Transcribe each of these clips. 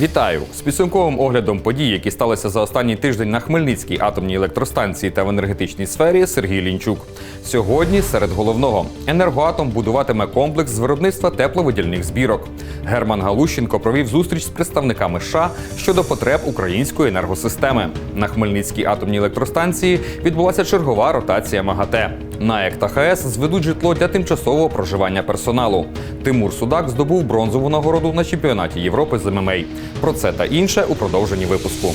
Вітаю з підсумковим оглядом подій, які сталися за останній тиждень на Хмельницькій атомній електростанції та в енергетичній сфері. Сергій Лінчук. Сьогодні серед головного енергоатом будуватиме комплекс з виробництва тепловидільних збірок. Герман Галущенко провів зустріч з представниками США щодо потреб української енергосистеми. На Хмельницькій атомній електростанції відбулася чергова ротація МАГАТЕ. НАЕК та ХС зведуть житло для тимчасового проживання персоналу. Тимур Судак здобув бронзову нагороду на чемпіонаті Європи з ММА. Про це та інше у продовженні випуску.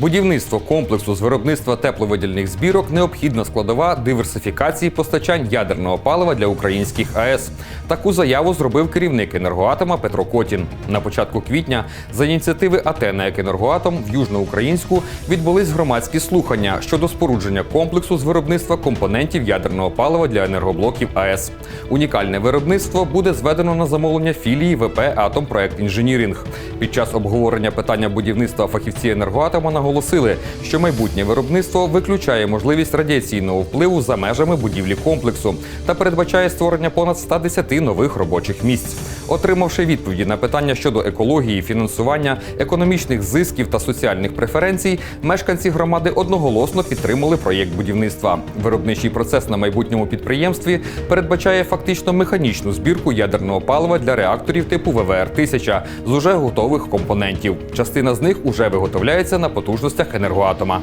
Будівництво комплексу з виробництва тепловидільних збірок необхідна складова диверсифікації постачань ядерного палива для українських АЕС. Таку заяву зробив керівник енергоатома Петро Котін. На початку квітня за ініціативи АТ «НАЕК Енергоатом в Южноукраїнську відбулись громадські слухання щодо спорудження комплексу з виробництва компонентів ядерного палива для енергоблоків АЕС. Унікальне виробництво буде зведено на замовлення філії ВП Атомпроект Інженірінг. Під час обговорення питання будівництва фахівці енергоатома наголосили, що майбутнє виробництво виключає можливість радіаційного впливу за межами будівлі комплексу та передбачає створення понад 110 нових робочих місць. Отримавши відповіді на питання щодо екології, фінансування, економічних зисків та соціальних преференцій, мешканці громади одноголосно підтримали проєкт будівництва. Виробничий процес на майбутньому підприємстві передбачає фактично механічну збірку ядерного палива для реакторів типу ВВР 1000 з уже готових компонентів. Частина з них уже виготовляється на потужностях енергоатома.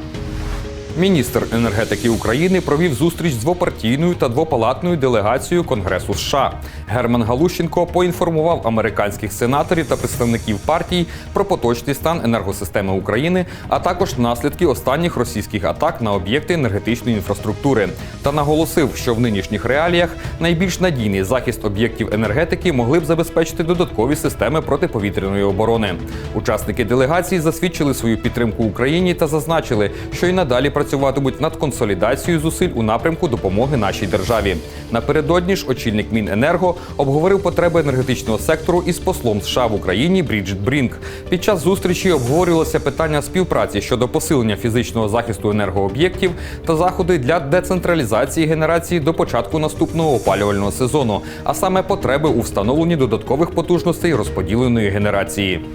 Міністр енергетики України провів зустріч з двопартійною та двопалатною делегацією Конгресу США. Герман Галущенко поінформував американських сенаторів та представників партій про поточний стан енергосистеми України, а також наслідки останніх російських атак на об'єкти енергетичної інфраструктури, та наголосив, що в нинішніх реаліях найбільш надійний захист об'єктів енергетики могли б забезпечити додаткові системи протиповітряної оборони. Учасники делегації засвідчили свою підтримку Україні та зазначили, що й надалі працюватимуть над консолідацією зусиль у напрямку допомоги нашій державі. Напередодні ж очільник Міненерго обговорив потреби енергетичного сектору із послом США в Україні Бріджит Брінк. Під час зустрічі обговорювалося питання співпраці щодо посилення фізичного захисту енергооб'єктів та заходи для децентралізації генерації до початку наступного опалювального сезону, а саме потреби у встановленні додаткових потужностей розподіленої генерації.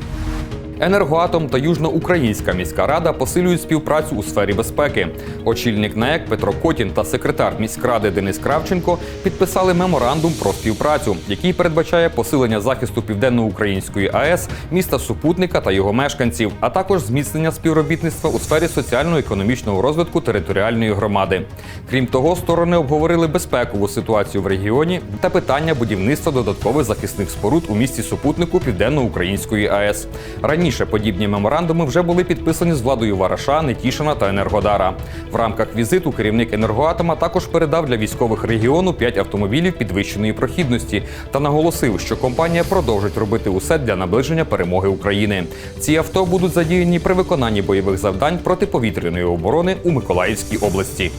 Енергоатом та Южноукраїнська міська рада посилюють співпрацю у сфері безпеки. Очільник НАЕК Петро Котін та секретар міськради Денис Кравченко підписали меморандум про співпрацю, який передбачає посилення захисту південноукраїнської АЕС, міста супутника та його мешканців, а також зміцнення співробітництва у сфері соціально-економічного розвитку територіальної громади. Крім того, сторони обговорили безпекову ситуацію в регіоні та питання будівництва додаткових захисних споруд у місті супутнику Південноукраїнської АЕС. Раніше подібні меморандуми вже були підписані з владою Вараша, Нетішина та Енергодара. В рамках візиту керівник енергоатома також передав для військових регіону 5 автомобілів підвищеної прохідності та наголосив, що компанія продовжить робити усе для наближення перемоги України. Ці авто будуть задіяні при виконанні бойових завдань протиповітряної оборони у Миколаївській області.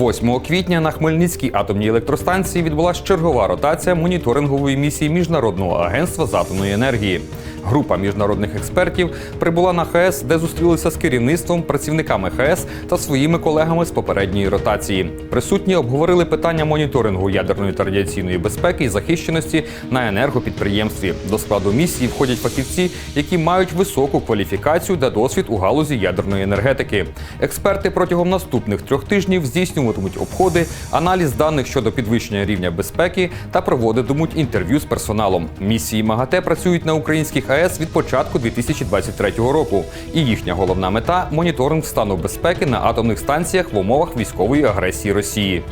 8 квітня на Хмельницькій атомній електростанції відбулася чергова ротація моніторингової місії Міжнародного агентства з атомної енергії. Група міжнародних експертів прибула на ХС, де зустрілися з керівництвом, працівниками ХС та своїми колегами з попередньої ротації. Присутні обговорили питання моніторингу ядерної та радіаційної безпеки і захищеності на енергопідприємстві. До складу місії входять фахівці, які мають високу кваліфікацію та досвід у галузі ядерної енергетики. Експерти протягом наступних трьох тижнів здійснюватимуть обходи, аналіз даних щодо підвищення рівня безпеки та проводитимуть інтерв'ю з персоналом. Місії МАГАТЕ працюють на українських АЕС від початку 2023 року. І їхня головна мета моніторинг стану безпеки на атомних станціях в умовах військової агресії Росії.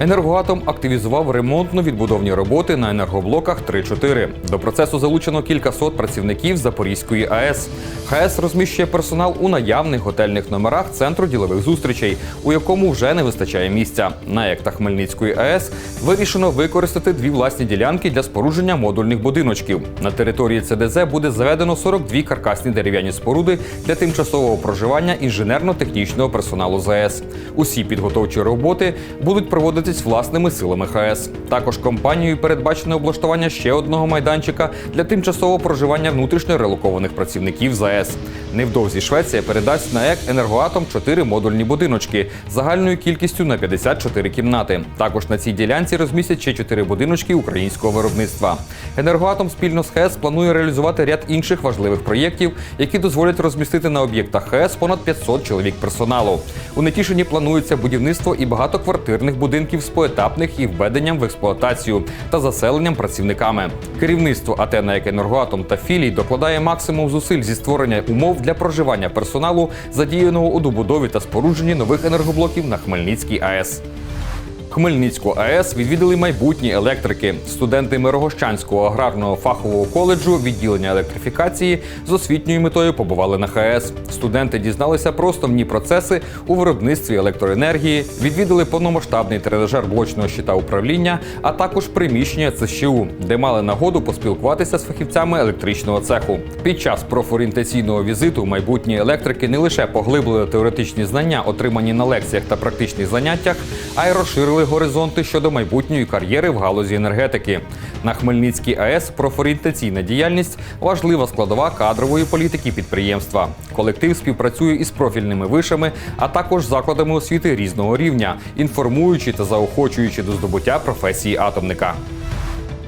Енергоатом активізував ремонтно-відбудовні роботи на енергоблоках 3-4. До процесу залучено кількасот працівників Запорізької АЕС. ХАЕС розміщує персонал у наявних готельних номерах центру ділових зустрічей, у якому вже не вистачає місця. На ЕК та Хмельницької АЕС вирішено використати дві власні ділянки для спорудження модульних будиночків. На території ЦДЗ буде заведено 42 каркасні дерев'яні споруди для тимчасового проживання інженерно-технічного персоналу ЗАЕС. Усі підготовчі роботи будуть проводитись участь власними силами ХС. Також компанією передбачено облаштування ще одного майданчика для тимчасового проживання внутрішньо релокованих працівників ЗАЕС. Невдовзі Швеція передасть на ЕК енергоатом 4 модульні будиночки загальною кількістю на 54 кімнати. Також на цій ділянці розмістять ще 4 будиночки українського виробництва. Енергоатом спільно з ХЕС планує реалізувати ряд інших важливих проєктів, які дозволять розмістити на об'єктах ХЕС понад 500 чоловік персоналу. У Нетішині планується будівництво і багатоквартирних будинків з поетапних і введенням в експлуатацію та заселенням працівниками. Керівництво АТ «НАЕК Енергоатом та філій докладає максимум зусиль зі створення умов для проживання персоналу, задіяного у добудові та спорудженні нових енергоблоків на Хмельницькій АЕС. Хмельницьку АЕС відвідали майбутні електрики. Студенти Мирогощанського аграрного фахового коледжу відділення електрифікації з освітньою метою побували на ХАЕС. Студенти дізналися про основні процеси у виробництві електроенергії, відвідали повномасштабний тренажер блочного щита управління, а також приміщення ЦЩУ, де мали нагоду поспілкуватися з фахівцями електричного цеху. Під час профорієнтаційного візиту майбутні електрики не лише поглибили теоретичні знання, отримані на лекціях та практичних заняттях, а й розширили горизонти щодо майбутньої кар'єри в галузі енергетики. На Хмельницькій АЕС профорієнтаційна діяльність важлива складова кадрової політики підприємства. Колектив співпрацює із профільними вишами, а також закладами освіти різного рівня, інформуючи та заохочуючи до здобуття професії атомника.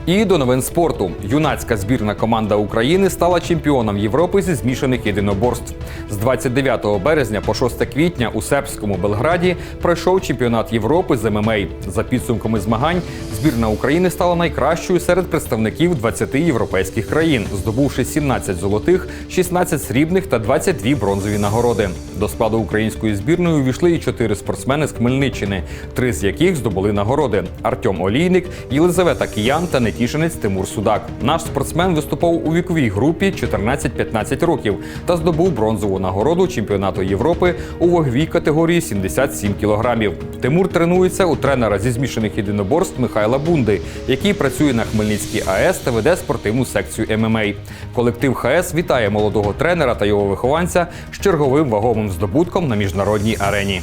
І до новин спорту. Юнацька збірна команда України стала чемпіоном Європи зі змішаних єдиноборств. З 29 березня по 6 квітня у сербському Белграді пройшов чемпіонат Європи з ММА. За підсумками змагань збірна України стала найкращою серед представників 20 європейських країн, здобувши 17 золотих, 16 срібних та 22 бронзові нагороди. До складу української збірної увійшли і чотири спортсмени з Хмельниччини, три з яких здобули нагороди: Артем Олійник, Єлизавета Киян та нетішинець Тимур Судак. Наш спортсмен виступав у віковій групі 14-15 років та здобув бронзову нагороду чемпіонату Європи у ваговій категорії 77 кілограмів. Тимур тренується у тренера зі змішаних єдиноборств Михайла Бунди, який працює на Хмельницькій АЕС та веде спортивну секцію ММА. Колектив ХС вітає молодого тренера та його вихованця з черговим ваговим здобутком на міжнародній арені.